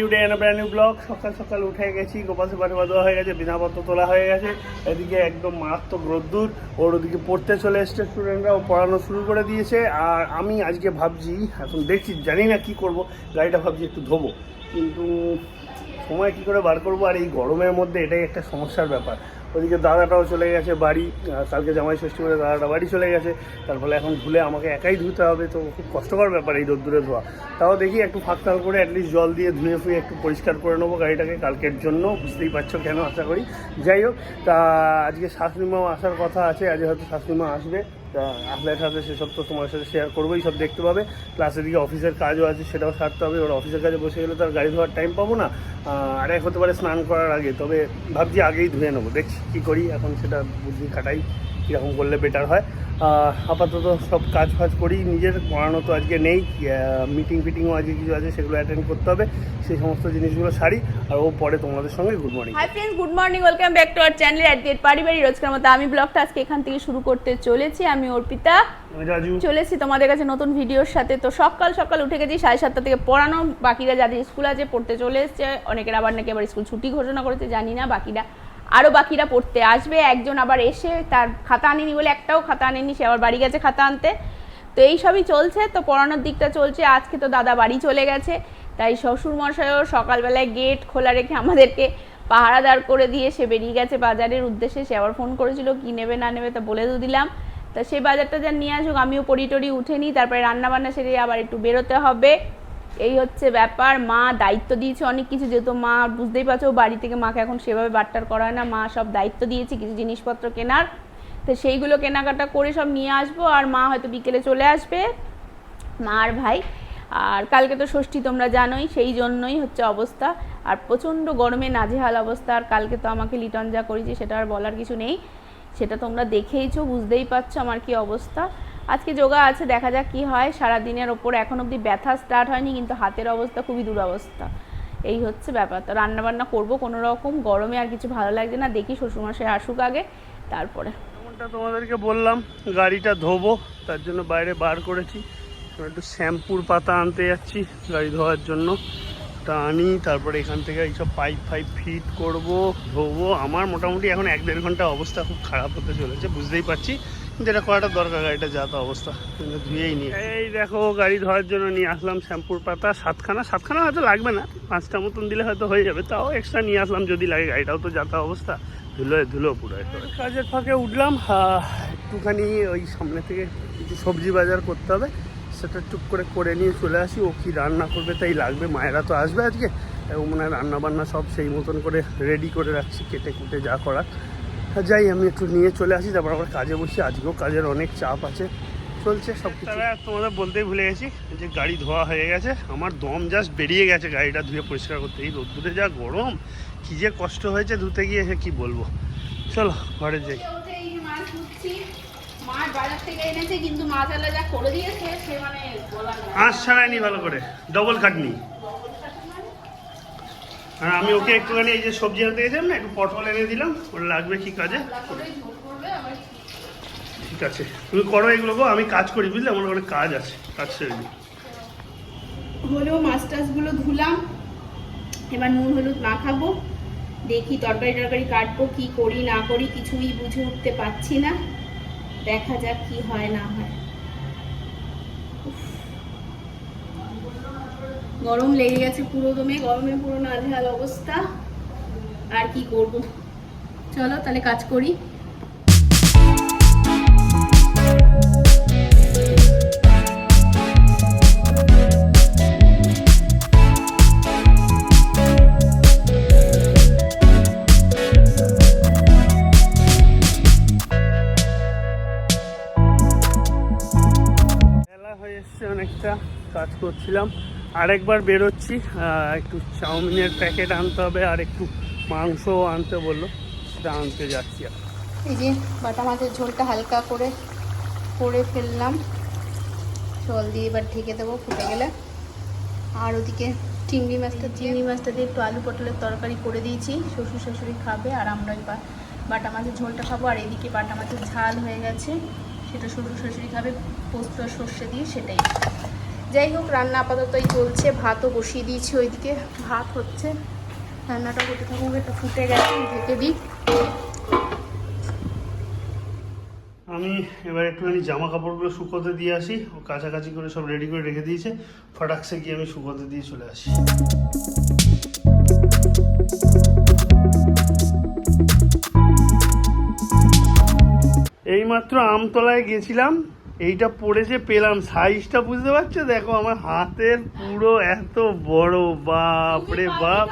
New day and a brand new সকাল সকাল উঠে গেছি হয়ে গেছে তোলা হয়ে গেছে। এদিকে একদম ওর ওদিকে পড়তে চলে স্টুডেন্টরা ও পড়ানো শুরু করে দিয়েছে। আর আমি আজকে ভাবছি, এখন দেখছি, জানি না কি করব, গাড়িটা ভাবছি একটু ধোবো। কিন্তু সময় কি করে বার করব, আর এই গরমের মধ্যে এটাই একটা সমস্যার ব্যাপার। ওদিকে দাদাটাও চলে গেছে বাড়ি কালকে জামাই ষষ্ঠী করে দাদাটা বাড়ি চলে গেছে, তার ফলে এখন ধুলে আমাকে একাই ধুতে হবে, তো খুব কষ্টকর ব্যাপার এই রোদ্দুরে ধোয়া। তাও দেখি একটু ফাঁকতাল করে অ্যাটলিস্ট জল দিয়ে ধুয়ে ফুয়ে একটু পরিষ্কার করে নেব গাড়িটাকে কালকের জন্য, বুঝতেই পারছ কেন আশা করি। যাই হোক, তা আজকে শাশুড়ি মা আসার কথা আছে, আজ হয়তো শাশুড়ি মা আসবে। আসলে সাথে সেসব তো তোমার সাথে শেয়ার করবোই, সব দেখতে পাবে। প্লাস এদিকে অফিসের কাজও আছে, সেটাও সারতে হবে। ওর অফিসের কাজে বসে গেলে তার গাড়ি ধোয়ার টাইম পাবো না। আর এক হতে পারে স্নান করার আগে। তবে ভাবছি আগেই ধুয়ে নেব। দেখছি কী করি, এখন সেটা বুদ্ধি খাটাই, কীরকম করলে বেটার হয়। আপাতত সব কাজ ফাজ করি, নিজের পড়ানো তো আজকে নেই। মিটিং ফিটিংও আজকে কিছু আছে, সেগুলো অ্যাটেন্ড করতে হবে। সেই সমস্ত জিনিসগুলো সারি। আর ও পরে তোমাদের সঙ্গে good morning hi friends good morning welcome back to our channel at get পারিবারিক রোজকার মতো আমি ব্লগটা আজকে এখান থেকে শুরু করতে চলেছি আমি অর্পিতা। রাজু। চলেছি তোমাদের কাছে নতুন ভিডিওর সাথে। তো সকাল সকাল উঠে গেছি সাড়ে সাতটা থেকে পড়ানো। বাকিরা যাদের স্কুল আছে পড়তে চলে এসছে। অনেকের আবার নাকি আবার স্কুল ছুটি ঘোষণা করেছে জানি না। বাকিরা আরও বাকিরা পড়তে আসবে। একজন আবার এসে তার খাতা আনেনি বলে একটাও খাতা আনেনি সে আবার বাড়ি গেছে খাতা আনতে। তো এই সবই চলছে। তো পড়ানোর দিকটা চলছে। আজকে তো দাদা বাড়ি চলে গেছে। তাই শ্বশুর মশাইও সকালবেলায় গেট খোলা রেখে আমাদেরকে পাহারাদার করে দিয়ে সে বেরিয়ে গেছে বাজারের উদ্দেশ্যে। সে আবার ফোন করেছিল, কি নেবে, না নেবে তা বলে তো দিলাম। তা সেই বাজারটা যা নিয়ে আসুক, আমিও পড়ি টড়ি উঠে নিই, তারপরে রান্না বান্না সেরে আবার একটু বেরোতে হবে। এই হচ্ছে ব্যাপার। মা দায়িত্ব দিয়েছে অনেক কিছু, যেহেতু মা বুঝতেই পারছ বাড়ি থেকে মাকে এখন সেভাবে বাট্টার করা হয় না। মা সব দায়িত্ব দিয়েছে, কিছু জিনিসপত্র কেনার। তো সেইগুলো কেনাকাটা করে সব নিয়ে আসব, আর মা হয়তো বিকেলে চলে আসবে। মা আর ভাই আর কালকে তো ষষ্ঠী তোমরা জানোই, সেই জন্যই হচ্ছে অবস্থা। আর প্রচণ্ড গরমে নাজেহাল অবস্থা, আর কালকে তো আমাকে লিটন যা করেছি সেটা আর বলার কিছু নেই। সেটা তোমরা দেখেইছো, বুঝতেই পারছ আমার কি অবস্থা। আজকে যোগা আছে, দেখা যাক কি হয়। সারা দিনের ওপর এখন অবধি ব্যথা স্টার্ট হয়নি, কিন্তু হাতের অবস্থা খুবই দুরবস্থা। এই হচ্ছে ব্যাপার। তো রান্না বান্না করব কোনো রকম, গরমে আর কিছু ভালো লাগছে না, দেখি শ্বশুরমশাই আসুক আগে, তারপরে। তোমাদেরকে বললাম, গাড়িটা ধোবো, তার জন্য বাইরে বার করেছি। একটু শ্যাম্পুর পাতা আনতে যাচ্ছি গাড়ি ধোয়ার জন্য। ওটা আনি তারপরে এখান থেকে এইসব পাইপ ফাইপ ফিট করব ধোবো। আমার মোটামুটি এখন এক দেড় ঘণ্টা অবস্থা খুব খারাপ হতে চলেছে বুঝতেই পারছি। কিন্তু এটা করাটা দরকার গাড়িটা যা তো অবস্থা কিন্তু ধুয়েই নিয়ে এই দেখো গাড়ি ধোয়ার জন্য নিয়ে আসলাম শ্যাম্পুর পাতা। সাতখানা সাতখানা হয়তো লাগবে না পাঁচটা মতন দিলে হয়তো হয়ে যাবে তাও এক্সট্রা নিয়ে আসলাম যদি লাগে গাড়িটাও তো যাতা অবস্থা। ধুলো ধুলো পুরো। কাজের ফাঁকে উঠলাম একটুখানি ওই সামনে থেকে কিছু সবজি বাজার করতে হবে। সেটা টুক করে করে নিয়ে চলে আসি। ও কি রান্না করবে তাই লাগবে? মায়েরা তো আসবে আজকে। এবং মনে হয় রান্না বান্না সব সেই মতন করে রেডি করে রাখছি, কেটে কুটে যা করার। যাই, আমি একটু নিয়ে চলে আসি, তারপর আবার কাজে বসি। আজকেও কাজের অনেক চাপ আছে। চলছে সব তোমাদের বলতেই ভুলে গেছি যে গাড়ি ধোয়া হয়ে গেছে। আমার দম জাস্ট বেরিয়ে গেছে গাড়িটা ধুয়ে পরিষ্কার করতে। এই রোদ্দুরে যা গরম, কী যে কষ্ট হয়েছে ধুতে গিয়ে, সে কী বলব? চলো, ঘরে যাই। মাছ বাজার থেকে এনেছে কিন্তু মাছ যা করে দিয়েছে সে মানে আঁশ ছাড়ায়নি ভালো করে ডবল খাটনি। আর আমি ওকে একটুখানি এই যে সবজি আনতে গেছিলাম না একটু পটল এনে দিলাম ওটা লাগবে কি কাজে? ঠিক আছে তুমি করো এগুলো গো আমি কাজ করি বুঝলে? আমার ওখানে কাজ আছে কাজ সেরে হলেও মাছ টাছগুলো ধুলাম এবার নুন হলুদ মাখাবো দেখি তরকারি টরকারি কাটবো কি করি না করি কিছুই বুঝে উঠতে পারছি না। দেখা যাক কি হয়, না হয়। গরম লেগে গেছে পুরো দমে, গরমে পুরো নাজেহাল অবস্থা। আর কি করব? চলো তাহলে কাজ করি। এসছে অনেকটা কাজ করছিলাম। আরেকবার বেরোচ্ছি। একটু চাউমিনের প্যাকেট আনতে হবে আর একটু মাংস আনতে বলল সেটা আনতে যাচ্ছি আর এই যে বাটা মাছের ঝোলটা হালকা করে করে ফেললাম। জল দিয়ে এবার ঢেকে দেবো ফুটে গেলে। আর ওদিকে চিংড়ি মাছটা চিংড়ি মাছটা দিয়ে একটু আলু পটলের তরকারি করে দিয়েছি। শ্বশুর শাশুড়ি খাবে আর আমরা এবার বাটা মাছের ঝোলটা খাব। আর এদিকে বাটা মাছের ঝাল হয়ে গেছে। সেটা শ্বশুর শাশুড়ি পোস্ত আর সর্ষে দিয়ে সেটাই। যাই হোক, রান্না আপাতত এই চলছে, ভাতও বসিয়ে দিয়েছি ওইদিকে। ভাত হচ্ছে, রান্নাটা করতে থাকুক, এটা ফুটে গেছে ঢেকে দিই। আমি এবার একটুখানি জামা কাপড়গুলো শুকোতে দিয়ে আসি, ও কাছাকাছি করে সব রেডি করে রেখে দিয়েছে। ফটাকসে গিয়ে আমি শুকোতে দিয়ে চলে আসি। এইমাত্র আমতলায় গেছিলাম এইটা পড়েছে পেলাম। সাইজটা বুঝতে পারছ? দেখো আমার হাতের পুরো এত বড় বাপরে বাপ।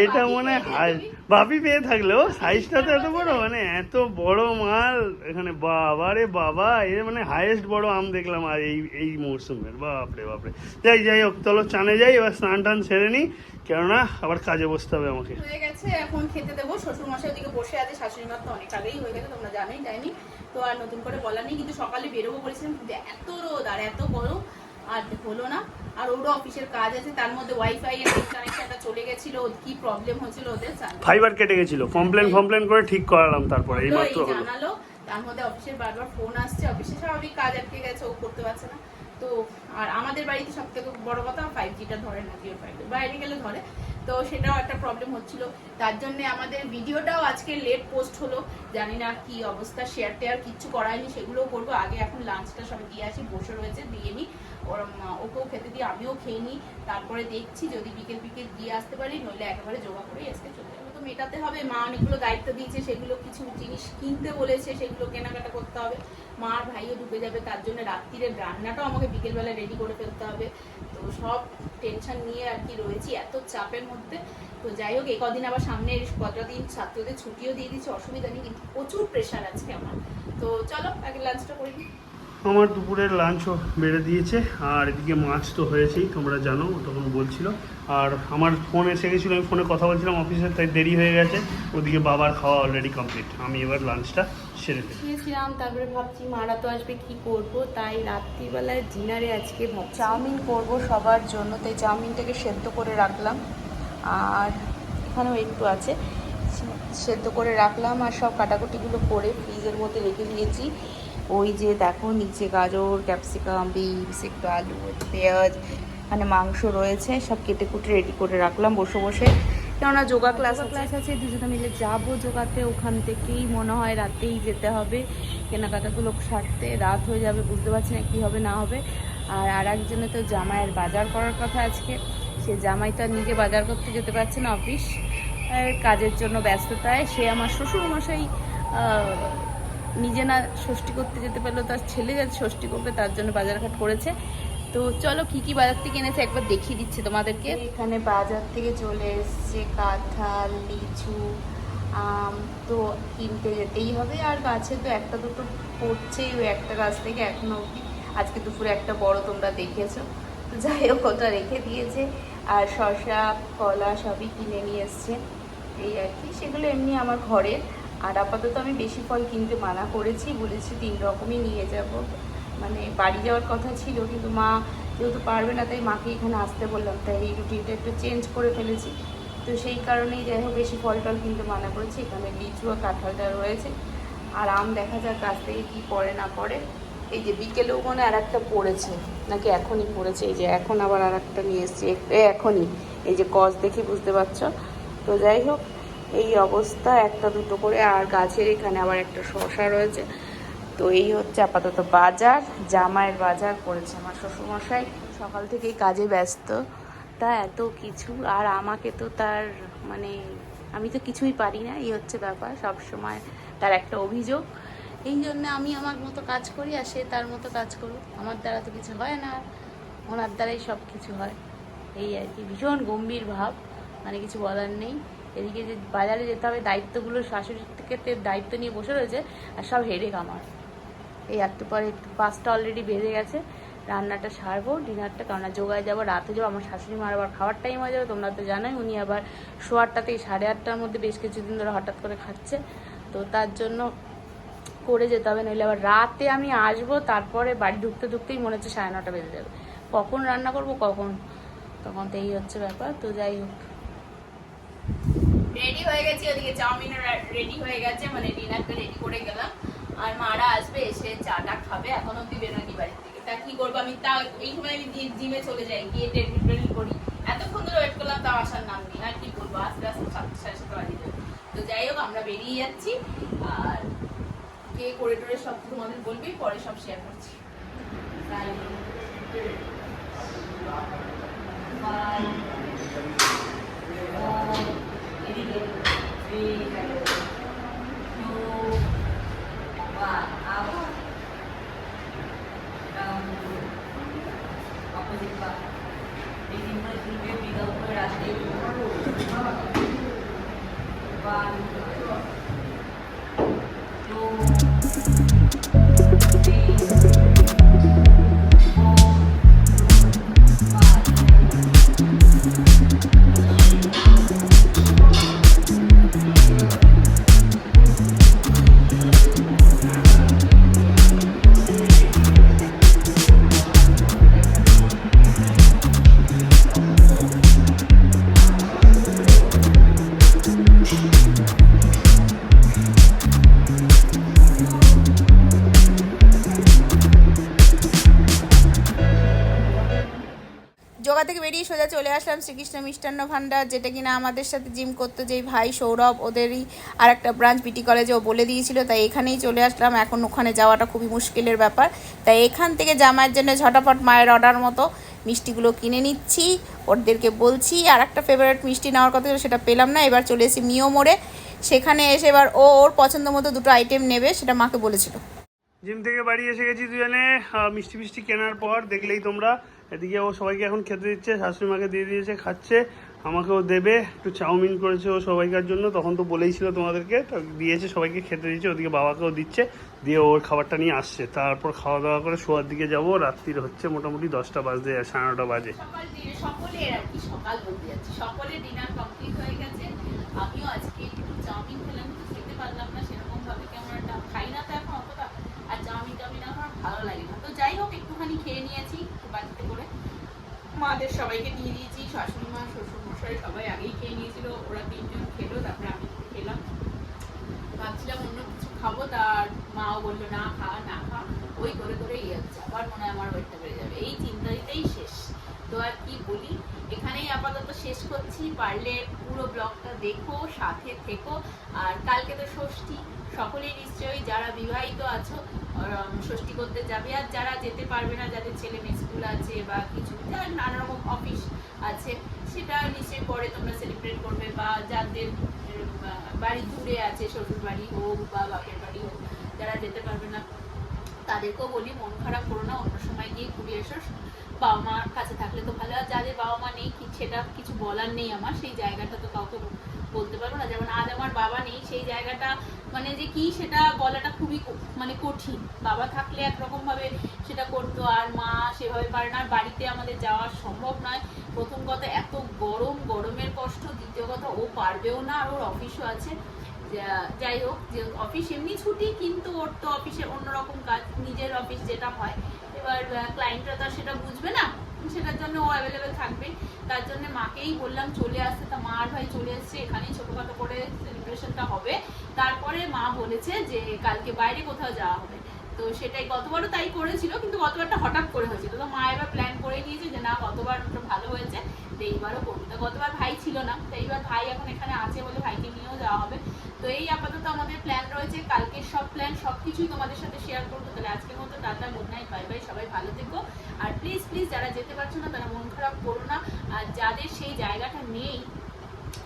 এটা মনে হয় ভাবি পেয়ে থাকলেও সাইজটা তো এত বড় মানে এত বড় মাল, এখানে বাবা রে বাবা এ মানে হাইয়েস্ট বড় আম দেখলাম আর এই এই মরশুমের বাপরে বাপরে। যাই যাই হোক, চলো চানে যাই, এবার স্নান টান সেরে নিই, কেননা আবার কাজে বসতে হবে আমাকে। হয়ে গেছে, এখন খেতে দেবো। শ্বশুর মশাই ওদিকে বসে আছে, শাশুড়ি মা তো অনেক আগেই হয়ে গেছে, তোমরা জানোই তো আর নতুন করে নেই, কিন্তু সকালে বেরোবো বলেছিলাম এত রোদ আর এত গরম আর হলো না। আর ওরও অফিসের কাজ আছে তার মধ্যে ওয়াইফাই এর কানেকশনটা চলে গেছিল ওর কি প্রবলেম হয়েছিল ওদের ফাইবার কেটে গেছিল। কমপ্লেন ফমপ্লেন করে ঠিক করালাম তারপরে এই মাত্র হলো। জানালো তার মধ্যে অফিসের বারবার ফোন আসছে অফিসে স্বাভাবিক কাজ আটকে গেছে ও করতে পারছে না। তো আর আমাদের বাড়িতে সব থেকে বড় কথা ফাইভ জিটা ধরে না, জিও ফাইভ বাইরে গেলে ধরে। তো সেটাও একটা প্রবলেম হচ্ছিল। তার জন্য আমাদের ভিডিওটাও আজকে লেট পোস্ট হলো। জানি না কি অবস্থা শেয়ার টেয়ার কিচ্ছু করায়নি, সেগুলোও করব। আগে এখন লাঞ্চটা সবাই দিয়ে আসি, বসে রয়েছে, দিয়ে নিই ওর ওকেও খেতে দিই, আমিও খেয়ে নিই তারপরে দেখছি যদি বিকেল বিকেল দিয়ে আসতে পারি, নইলে একেবারে জোগা করে আজকে চলে যাব। তো মেটাতে হবে, মা অনেকগুলো দায়িত্ব দিয়েছে, সেগুলো কিছু জিনিস কিনতে বলেছে, সেগুলো কেনাকাটা করতে হবে। মা আর ভাইও ঢুকে যাবে, তার জন্য রাত্রিরের রান্নাটাও আমাকে বিকেলবেলা রেডি করে ফেলতে হবে। তো সব টেনশন নিয়ে আর কি রয়েছি, এত চাপের মধ্যে। তো যাই হোক এই কদিন আবার সামনে কটা দিন ছাত্রদের ছুটিও দিয়ে দিচ্ছি, অসুবিধা নেই, কিন্তু প্রচুর প্রেশার আছে আমার। তো চলো, আগে লাঞ্চটা করে নিই। আমার দুপুরের লাঞ্চও বেড়ে দিয়েছে আর এদিকে মাছ তো হয়েছেই তোমরা জানো তখন বলছিল। আর আমার ফোন এসে গেছিল আমি ফোনে কথা বলছিলাম অফিসে তাই দেরি হয়ে গেছে। ওদিকে বাবার খাওয়া অলরেডি কমপ্লিট আমি এবার লাঞ্চটা সেরে খেয়েছিলাম তারপরে ভাবছি মারা তো আসবে কি করব? তাই রাত্রিবেলায় ডিনারে আজকে ভাব চাউমিন করব সবার জন্য তাই চাউমিনটাকে সেদ্ধ করে রাখলাম। আর এখানেও একটু আছে। সেদ্ধ করে রাখলাম আর সব কাটাকুটিগুলো করে ফ্রিজের মধ্যে রেখে দিয়েছি। ওই যে দেখো, নিচে গাজর, ক্যাপসিকাম, বিনস, একটু আলু, পেঁয়াজ মানে মাংস রয়েছে, সব কেটে কুটে রেডি করে রাখলাম, বসে বসে। কেননা যোগা ক্লাস ক্লাস আছে, দুজনে মিলে যাব যোগাতে, ওখান থেকেই মনে হয় রাতেই যেতে হবে। কেনাকাটাগুলো সারতে, রাত হয়ে যাবে, বুঝতে পারছি না কী হবে, না হবে। আর আর একজনে তো জামাইয়ের বাজার করার কথা আজকে। সে জামাই তো আর নিজে বাজার করতে যেতে পারছে না অফিস কাজের জন্য ব্যস্ততায়, সে আমার শ্বশুর মশাই নিজে না ষষ্ঠী করতে যেতে পারল, তার ছেলে যাতে ষষ্ঠী করবে, তার জন্য বাজারঘাট করেছে। তো চলো কি কি বাজার থেকে এনেছে একবার দেখিয়ে দিচ্ছে তোমাদেরকে। এখানে বাজার থেকে চলে এসছে কাঁঠাল, লিচু, আম, তো কিনতে যেতেই হবে। আর গাছে তো একটা দুটো পড়ছেই, ওই একটা গাছ থেকে এখনও অবধি। আজকে দুপুরে একটা বড় তোমরা দেখেছ। তো যাই হোক, ওটা রেখে দিয়েছে। আর শসা, কলা সবই কিনে নিয়ে এসছে। এই আর কি, সেগুলো এমনি আমার ঘরের। আর আপাতত আমি বেশি ফল কিনতে মানা করেছি, বলেছি তিন রকমই নিয়ে যাব। মানে বাড়ি যাওয়ার কথা ছিল, কিন্তু মা যেহেতু পারবে না, তাই মাকে এখানে আসতে বললাম। তাই এই রুটিনটা একটু চেঞ্জ করে ফেলেছি। তো সেই কারণেই যাই হোক, বেশি ফল টল কিনতে মানা করেছি। এখানে লিচু আর কাঁঠালটা রয়েছে। আর আম দেখা যাক গাছ থেকে কী পড়ে, না পড়ে। এই যে বিকেলেও মনে আর একটা পড়েছে, নাকি এখনই পড়েছে। এই যে এখন আবার আর একটা নিয়ে এসছি এখনই। এই যে কস দেখে বুঝতে পারছ। তো যাই হোক এই অবস্থা, একটা দুটো করে আর গাছের এখানে আবার একটা শশা রয়েছে। তো এই হচ্ছে আপাতত বাজার, জামাইয়ের বাজার করেছে আমার শ্বশুরমশাই। সকাল থেকেই কাজে ব্যস্ত। তা এত কিছু, আর আমাকে তো তার মানে আমি তো কিছুই পারি না, এই হচ্ছে ব্যাপার। সব সময় তার একটা অভিযোগ। এই জন্য আমি আমার মতো কাজ করি আর সে তার মতো কাজ করুক। আমার দ্বারা তো কিছু হয় না, ওনার দ্বারাই সব কিছু হয়। এই আর কি, ভীষণ গম্ভীর ভাব মানে কিছু বলার নেই। এদিকে যে বাজারে যেতে হবে, দায়িত্বগুলো শাশুড়ির থেকে দায়িত্ব নিয়ে বসে রয়েছে, আর সব হেডেক আমার। এই একটু পরে একটু পাঁচটা অলরেডি বেজে গেছে, রান্নাটা সারবো ডিনারটা কারণ যোগায় যাব, রাতে যাব, আমার শাশুড়ি মার আবার খাওয়ার টাইম হয়ে যাবে, তোমরা তো জানোই, উনি আবার শোয়ারটাতেই সাড়ে আটটার মধ্যে বেশ কিছুদিন ধরে হঠাৎ করে খাচ্ছে। তো তার জন্য করে যেতে হবে, নইলে আবার রাতে আমি আসব, তারপরে বাড়ি ঢুকতে ঢুকতেই মনে হচ্ছে সাড়ে নটা বেজে যাবে। কখন রান্না করব, কখন? তখন তো এই হচ্ছে ব্যাপার, তো যাই হোক। হয়ে গেছি, ওদিকে চাউমিন রেডি হয়ে গেছে মানে ডিনারটা রেডি করে গেলাম। আর মারা আসবে, এসে চাটা খাবে, এখন অব্দি বেরোনি বাড়ির থেকে তা কি করব আমি? তা এই সময় আমি জিমে চলে যাই, গিয়ে ট্রেনিং ট্রেনিং করি। এতক্ষণ ধরে ওয়েট করলাম, তাও আসার নাম নেই। আর কি করব? আস্তে আস্তে সাতটা সাড়ে সাতটা বাজে তো যাই হোক, আমরা বেরিয়ে যাচ্ছি। আর কে করে টোরে সব তোমাদের বলবি, পরে সব শেয়ার করছি। Bye. যোগা থেকে বেরিয়ে সোজা চলে আসলাম শ্রীকৃষ্ণ মিষ্টান্ন ভাণ্ডার, যেটা কিনা আমাদের সাথে জিম করতো যেই ভাই সৌরভ, ওদেরই আর একটা ব্রাঞ্চ বিটি কলেজে ও বলে দিয়েছিল। তাই এখানেই চলে আসলাম। এখন ওখানে যাওয়াটা খুবই মুশকিলের ব্যাপার। তাই এখান থেকে জামাইয়ের জন্য ঝটাপট মায়ের অর্ডার মতো মিষ্টিগুলো কিনে নিচ্ছি। ওদেরকে বলছি আর একটা ফেভারিট মিষ্টি নেওয়ার কথা সেটা পেলাম না। এবার চলে এসেছি মিও মোড়ে। সেখানে এসে এবার ও ওর পছন্দ মতো দুটো আইটেম নেবে, সেটা মাকে বলেছিল। জিম থেকে বাড়ি এসে গেছি দুজনে। মিষ্টি মিষ্টি কেনার পর দেখলেই তোমরা। এদিকে ও সবাইকে এখন খেতে দিচ্ছে, শাশুড়ি মাকে দিয়ে দিয়েছে, খাচ্ছে, আমাকেও দেবে, একটু চাউমিন করেছে ও সবাইকার জন্য, তখন তো বলেই ছিল তোমাদেরকে, তো দিয়েছে সবাইকে খেতে দিচ্ছে ওদিকে বাবাকেও দিচ্ছে, দিয়ে ওর খাবারটা নিয়ে আসছে, তারপর খাওয়া দাওয়া করে শোয়ার দিকে যাব, রাত্রির হচ্ছে মোটামুটি দশটা বাজতে সাড়ে নটা বাজে। আমিও আজকে একটু চাউমিন খেলাম খেতে পারলাম না সেরকম ভাবে কেমন একটা খাই না তো এখন অতটা আর চাউমিন টাউমিন আমার ভালো লাগে না তো যাই হোক একটুখানি খেয়ে নিয়েছি একটু বাড়িতে করে মাদের সবাইকে নিয়ে দিয়েছি, শাশুড়ি মা শ্বশুর মশাই সবাই আগেই খেয়ে নিয়েছিল, ওরা তিনজন খেলো, তারপরে আমি একটু খেলাম ভাবছিলাম অন্য কিছু খাব তার মাও বলল না খা না খা ওই করে করে ইয়ে হচ্ছে আবার মনে হয় আমার ওয়েটটা বেড়ে যাবে এই চিন্তাতেই শেষ তো আর কি বলি এখানেই আপাতত শেষ করছি। পারলে পুরো ব্লগটা দেখো, সাথে থেকো। আর কালকে তো ষষ্ঠী, সকলেই নিশ্চয়ই যারা বিবাহিত আছো ষষ্ঠী করতে যাবে। আর যারা যেতে পারবে না, যাদের ছেলে মেয়ে স্কুল আছে বা কিছু, যার নানা রকম অফিস আছে, সেটা নিশ্চয়ই পরে তোমরা সেলিব্রেট করবে বা যাদের বাড়ি দূরে আছে শ্বশুর বাড়ি হোক বা বাপের বাড়ি হোক, যারা যেতে পারবে না, তাদেরকেও বলি, মন খারাপ করো না, অন্য সময় গিয়ে ঘুরে এসো। বাবা মার কাছে থাকলে তো ভালো। আর যাদের বাবা মা নেই সেটা কিছু বলার নেই আমার, সেই জায়গাটা তো কাউকে বলতে পারব না। যেমন আজ আমার বাবা নেই, সেই জায়গাটা মানে যে কি সেটা বলাটা খুবই মানে কঠিন। বাবা থাকলে একরকম ভাবে সেটা করতো, আর মা সেভাবে পারে না। বাড়িতে আমাদের যাওয়া সম্ভব নয়। প্রথম কথা, এত গরম, গরমের কষ্ট। দ্বিতীয় কথা, ও পারবেও না, আর ওর অফিসও আছে। যাই হোক, যে অফিস এমনি ছুটি, কিন্তু ওর তো অফিসে অন্যরকম কাজ, নিজের অফিস যেটা হয়। এবার ক্লায়েন্টরা তো সেটা বুঝবে না, সেটার জন্য ও অ্যাভেলেবেল থাকবে। তার জন্য মাকেই বললাম, চলে আসতে তা মা আর ভাই চলে এসছে, এখানেই ছোটোখাটো করে সেলিব্রেশনটা হবে। তারপরে মা বলেছে যে, কালকে বাইরে কোথাও যাওয়া হবে। তো সেটাই, গতবারও তাই করেছিল, কিন্তু গতবারটা হঠাৎ করে হয়েছিল। তো মা এবার প্ল্যান করে নিয়েছে যে, না, গতবার ওটা ভালো হয়েছে, তো এইবারও করব। তো গতবার ভাই ছিল না, তো এইবার ভাই এখন এখানে আছে বলে ভাইকে নিয়েও যাওয়া হবে। তো এই আপাতত আমাদের প্ল্যান রয়েছে। কালকে সব প্ল্যান সব কিছুই তোমাদের সাথে শেয়ার করব। তাহলে আজকের মতো tata good night bye bye সবাই ভালো থেকো। আর প্লিজ প্লিজ যারা যেতে পারছ না, তারা মন খারাপ করো না। আর যাদের সেই জায়গাটা নেই,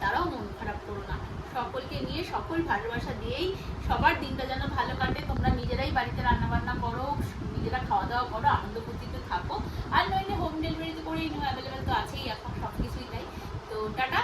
তারাও মন খারাপ করো না। সকলকে নিয়ে, সকল ভালোবাসা দিয়েই সবার দিনটা যেন ভালো কাটে। তোমরা নিজেরাই বাড়িতে রান্না বান্না করো, নিজেরা খাওয়া দাওয়া করো, আনন্দ ফুর্তিতে থাকো। আর নইলে হোম ডেলিভারি তো করেই নিউ অ্যাভেলেবেল তো আছেই এখন সব কিছুই তাই। তো টাটা।